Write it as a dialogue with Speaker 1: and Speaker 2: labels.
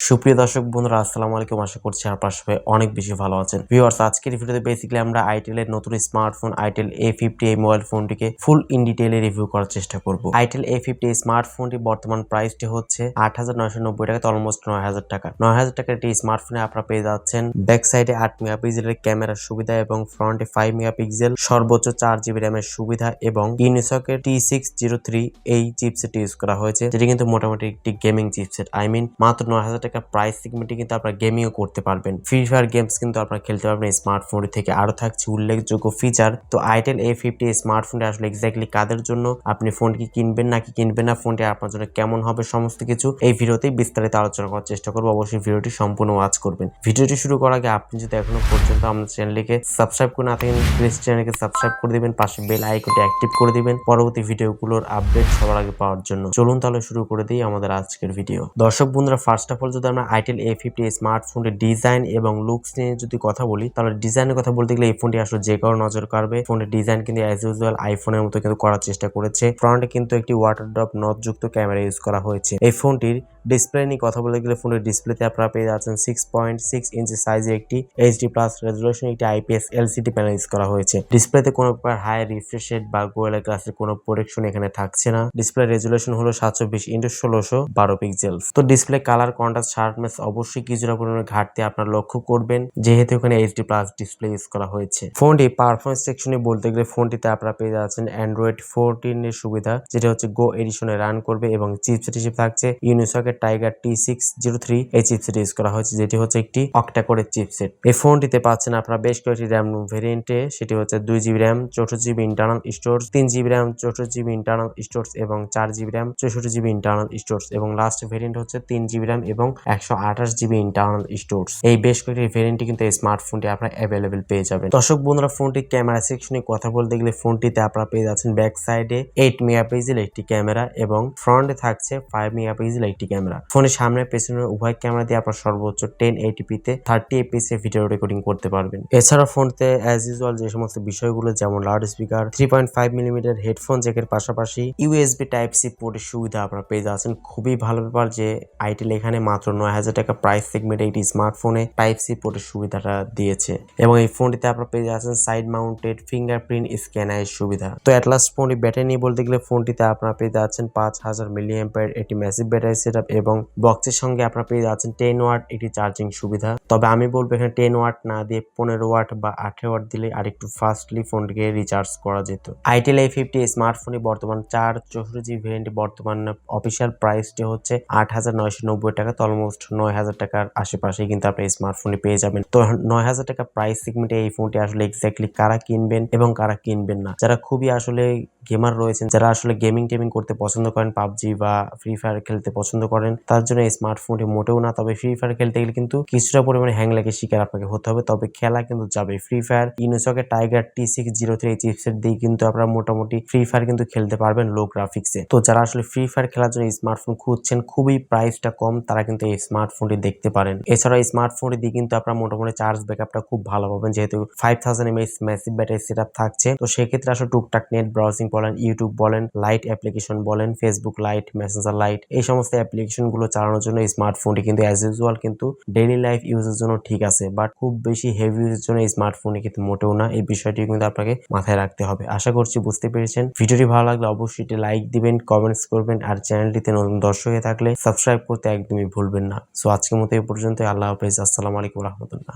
Speaker 1: সুপ্রিয় দর্শক বন্ধুরা, আসসালামু আলাইকুম। আশা করছি আপনার সবাই অনেক বেশি ভালো আছেন। ভিউয়ার্স আজকের ভিডিওতে বেসিক্যালি আমরা আইটেল এর নতুন স্মার্টফোন আইটেল এ ফিফটি এই মোবাইল ফোনটিকে ফুল ইন ডিটেইলে রিভিউ করার চেষ্টা করব। আইটেল এ ফিফটি স্মার্টফোনটি বর্তমান প্রাইসটি হচ্ছে আট হাজার নয়শো নব্বই টাকা অলমোস্ট নয় হাজার টাকা। নয় হাজার টাকার একটি স্মার্টফোনে আপনারা পেয়ে যাচ্ছেন ব্যাক সাইডে আট মেগাপিক্সেলের ক্যামেরার সুবিধা এবং ফ্রন্টে ফাইভ মেগাপিক্সেল সর্বোচ্চ চার জিবি র্যামের সুবিধা এবং ইউনিসকের টি সিক্স জিরো থ্রি এই চিপসেট ইউজ করা হয়েছে, যেটি কিন্তু মোটামুটি একটি গেমিং চিপসেট আই মিন মাত্র নয় হাজার টাকা প্রাইস সেগমেন্টে কিন্তু আপনারা গেমিংও করতে পারবেন। ফ্রি ফায়ার গেমস কিন্তু আপনারা খেলতে পারবেন স্মার্টফোনটি থেকে। আরও থাকছে উল্লেখযোগ্য ফিচার তো আইটেল এ ফিফটি স্মার্টফোনটি আসলে এক্স্যাক্টলি কাদের জন্য? আপনি ফোনটি কিনবেন নাকি কিনবেন না? ফোনটি আপনার জন্য কেমন হবে, সমস্ত কিছু এই ভিডিওতেই বিস্তারিত আলোচনা করার চেষ্টা করব। অবশ্যই ভিডিওটি সম্পূর্ণ ওয়াচ করবেন। ভিডিওটি শুরু করার আগে আপনি যদি এখনও পর্যন্ত আমাদের চ্যানেলটিকে সাবস্ক্রাইব করে না থাকেন প্লিজ চ্যানেলকে সাবস্ক্রাইব করে দিবেন, পাশে বেল আইকনটি অ্যাক্টিভ করে দিবেন। পরবর্তী ভিডিওগুলোর আপডেট সবার আগে পাওয়ার জন্য। চলুন তাহলে শুরু করে দিই আমাদের আজকের ভিডিও দর্শক বন্ধুরা ফার্স্ট অফ অল যদি আমরা আইটেল এ ফিফটি স্মার্টফোনের ডিজাইন এবং লুকস নিয়ে যদি কথা বলি, তাহলে ডিজাইনের কথা বলতে গেলে এই ফোনটি আসলে যে কারও নজর কাড়বে। ফোনের ডিজাইন কিন্তু অ্যাজ ইউজুয়াল আইফোনের মতো কিন্তু করার চেষ্টা করেছে। ফ্রন্টে কিন্তু একটি ওয়াটার ড্রপ নটযুক্ত ক্যামেরা ইউজ করা হয়েছে। এই ফোনটির ডিসপ্লে নিয়ে কথা বলতে গেলে ফোনের ডিসপ্লেতে আপনারা পেয়ে যাচ্ছেন সিক্স পয়েন্ট সিক্স ইঞ্চি সাইজের একটি এইচডি প্লাস রেজলিউশন একটি আইপিএস এলসিডি প্যানেল ইউজ করা হয়েছে। ডিসপ্লেতে কোনো প্রকার হাই রিফ্রেশ রেট বা গোয়েলা গ্লাসের কোনো প্রোটেকশন এখানে থাকছে না। ডিসপ্লে রেজলিউশন হলো সাতশো বিশ ইন্টু ষোলোশো বারো পিক্সেল তো ডিসপ্লে কালার কন্ট্রাস্ট শার্পনেস অবশ্যই কিছুটা পরিমাণে ঘাটতি আপনারা লক্ষ্য করবেন, যেহেতু এখানে এইচডি প্লাস ডিসপ্লে ইউজ করা হয়েছে। ফোনটি পারফরমেন্স সেকশনে বলতে গেলে ফোনটিতে আপনারা পেয়ে যাচ্ছেন অ্যান্ড্রয়েড ফোরটিন এর সুবিধা, যেটা হচ্ছে গো এডিশনে রান করবে এবং চিপসেট হিসেবে থাকছে ইউনিসকের tiger T six zero three এই চিপসেট ইউজ করা হয়েছে, যেটি হচ্ছে একটি অক্টা করে চিপসেট এই ফোনটিতে পাচ্ছেন আপনারা বেশ কয়েকটি র্যাম ভেরিয়েন্টে সেটি হচ্ছে দুই জিবি র্যাম চৌষট্টি জিবি ইন্টারনাল স্টোর তিন জিবি র্যাম চৌষট্টি জিবি ইন্টারনাল স্টোরস এবং চার জিবি র্যাম চৌষট্টি জিবি ইন্টারনাল স্টোরস এবং লাস্ট ভেরিয়েন্ট হচ্ছে তিন জিবি র্যাম এবং একশো আঠাশ জিবি ইন্টারনাল স্টোরস এই বেশ কয়েকটি ভেরিয়েন্টে কিন্তু এই স্মার্টফোনটি আপনারা অ্যাভেলেবেল পেয়ে যাবেন। দর্শক বন্ধুরা ফোনটি ক্যামেরা সেকশনে কথা বলতে গেলে ফোনটিতে আপনারা পেয়ে যাচ্ছেন ব্যাক সাইডে এইট মেগাপিক্সেল একটি ক্যামেরা এবং ফ্রন্টে থাকছে ফাইভ মেগাপিক্সেল একটি ক্যামেরা ফোনের সামনে পেছনে উভয় ক্যামেরা দিয়ে আপনার সর্বোচ্চ টেন এইটিপিতে থার্টি এপিএস ভিডিও রেকর্ডিং করতে পারবেন। এছাড়া ফোনতে অ্যাজ ইউজুয়াল যে সমস্ত বিষয়গুলো, যেমন loud speaker three point five millimetre headphone জ্যাকের পাশাপাশি ইউএসবি টাইপ সি পোর্টের সুবিধা আপনারা পেয়ে যাচ্ছেন। খুবই ভালো ব্যাপার যে আইটেল এখানে মাত্র নয় হাজার টাকা প্রাইস সেগমেন্টে একটি স্মার্টফোনে টাইপ সি পোর্টের সুবিধাটা দিয়েছে। এবং এই ফোনটিতে আপনারা পেয়ে যাচ্ছেন সাইড মাউন্টেড ফিঙ্গারপ্রিন্ট স্ক্যানারের সুবিধা। তো অ্যাটলাস্ট ফোনটি ব্যাটারি নিয়ে বলতে গেলে ফোনটিতে আপনারা পেয়ে যাচ্ছেন পাঁচ হাজার মিলি এম্পায়ার একটি ম্যাসিভ ব্যাটারি সেট এবং বক্সের সঙ্গে আপনারা পেয়ে যাচ্ছেন টেন ওয়াট একটি চার্জিং সুবিধা। তবে আমি বলব এখানে টেন ওয়াট না দিয়ে পনেরো ওয়াট বা আঠেরো ওয়াট দিলে আরেকটু ফাস্টলি ফোনটিকে রিচার্জ করা যেত। আইটেল এই ফিফটি স্মার্টফোনে বর্তমান চার চৌষট্টি জিবি ভেরিয়েন্টে বর্তমান অফিসিয়াল প্রাইসটি হচ্ছে আট হাজার নয়শো নব্বই টাকা। অলমোস্ট নয় হাজার টাকার আশেপাশে কিন্তু আপনি এই স্মার্টফোনটি পেয়ে যাবেন। তো নয় হাজার টাকা প্রাইস সেগমেন্টে এই ফোনটি আসলে এক্স্যাক্টলি কারা কিনবেন এবং কারা কিনবেন না? যারা খুবই আসলে গেমার রয়েছেন, যারা আসলে গেমিং টেমিং করতে পছন্দ করেন, পাবজি বা ফ্রি ফায়ার খেলতে পছন্দ করেন, তার জন্য এই স্মার্টফোনটি মোটেও না। তবে ফ্রি ফায়ার খেলতে গেলে কিন্তু কিছুটা পরিমাণে হ্যাং লাগে শিকার আপনাকে হতে হবে। তবে খেলা কিন্তু যাবে। Free fire ইনোসকের tiger T six zero three এই চিপসেট দিয়ে কিন্তু আপনারা মোটামুটি ফ্রি ফায়ার কিন্তু খেলতে পারবেন লো গ্রাফিক্সে তো যারা আসলে ফ্রি ফায়ার খেলার জন্য স্মার্টফোন খুঁজছেন, খুবই প্রাইসটা কম, তারা কিন্তু এই স্মার্টফোনটি দেখতে পারেন। এছাড়া এই স্মার্টফোনটি দিয়ে কিন্তু আপনারা মোটামুটি চার্জ ব্যাকআপটা খুব ভালো পাবেন, যেহেতু five thousand MS massive battery set থাকছে। তো সেক্ষেত্রে আসলে টুকটাক নেট ব্রাউজিং বলেন ইউটিউব বলেন লাইট অ্যাপ্লিকেশন বলেন ফেসবুক লাইট মেসেঞ্জার লাইট এই সমস্ত অ্যাপ্লিকেশনগুলো চালানোর জন্য স্মার্টফোনটি কিন্তু অ্যাজ ইউজুয়াল কিন্তু ডেইলি লাইফ ইউজের জন্য ঠিক আছে বাট খুব বেশি হেভি ইউজের জন্য এই স্মার্টফোনটি কিন্তু মোটেও না। এই বিষয়টি কিন্তু আপনাকে মাথায় রাখতে হবে। আশা করছি বুঝতে পেরেছেন। ভিডিওটি ভালো লাগলে অবশ্যই এটি লাইক দিবেন কমেন্টস করবেন, আর চ্যানেলটিতে নতুন দর্শক হয়ে থাকলে সাবস্ক্রাইব করতে একদমই ভুলবেন না। সো আজকের মতো এই পর্যন্ত আল্লাহ হাফেজ। আসসালামু আলাইকুম রহমতুল্লাহ।